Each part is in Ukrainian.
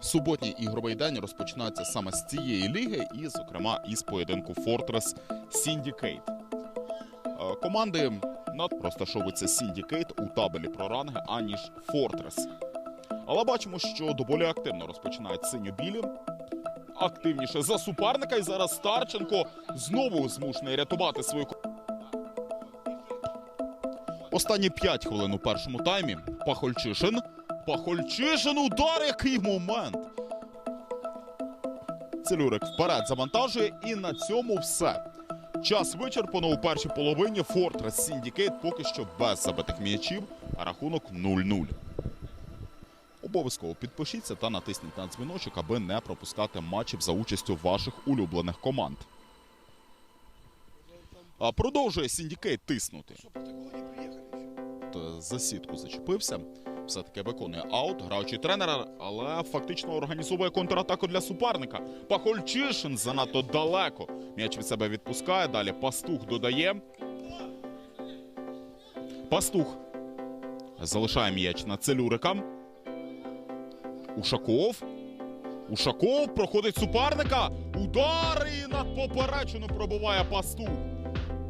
Суботній ігровий день розпочинається саме з цієї ліги, і, зокрема, із поєдинку Fortress Syndicate. Е, Команди над розташовуються Syndicate у табелі про ранги, аніж Fortress. Але бачимо, що доволі активно розпочинають синьо-білі. Активніше за суперника, і зараз Старченко знову змушений рятувати свою Останні 5 хвилин у першому таймі. Пахольчишин. Пахольчишин удар, який момент. Целюрик вперед завантажує, і на цьому все. Час вичерпано у першій половині. Фортрес Сіндікейт поки що без забитих м'ячів, а рахунок 0-0. Обов'язково підпишіться та натисніть на дзвіночок, аби не пропускати матчів за участю ваших улюблених команд. А продовжує Сіндікейт тиснути. Т- За сітку зачепився. Все-таки виконує аут, граючий тренера, але фактично організовує контратаку для суперника. Пахольчишин занадто далеко. М'яч від себе відпускає. Далі пастух додає. Пастух залишає м'яч на целюрика. Ушаков. Ушаков проходить суперника. Удар і над поперечину пробиває пастух.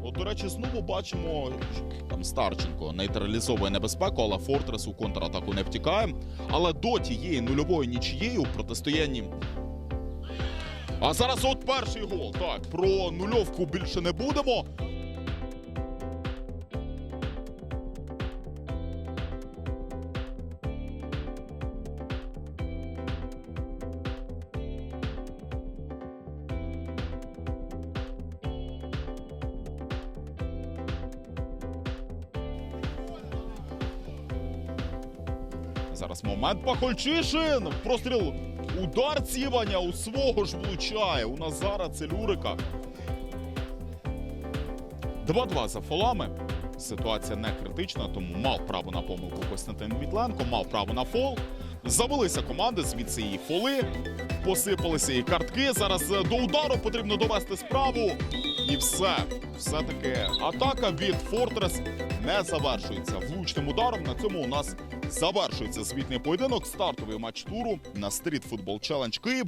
От, до речі, знову бачимо, там Старченко нейтралізовує небезпеку, але Фортрес у контратаку не втікає. Але до тієї нульової нічієї у протистоянні. А зараз от перший гол. Так, про нульовку більше не будемо. Зараз момент Пахольчишин. Простріл. Удар цівання у свого ж влучає. У Назара Целюрика. 2-2 за фолами. Ситуація не критична, тому мав право на помилку Костянтин Мітленко, мав право на фол. Завелися команди, звідси і фоли. Посипалися і картки. Зараз е, до удару потрібно довести справу. І все. Все-таки атака від Фортрес не завершується влучним ударом. На цьому у нас завершується звітний поєдинок. Стартовий матч туру на стріт футбол челендж Київ.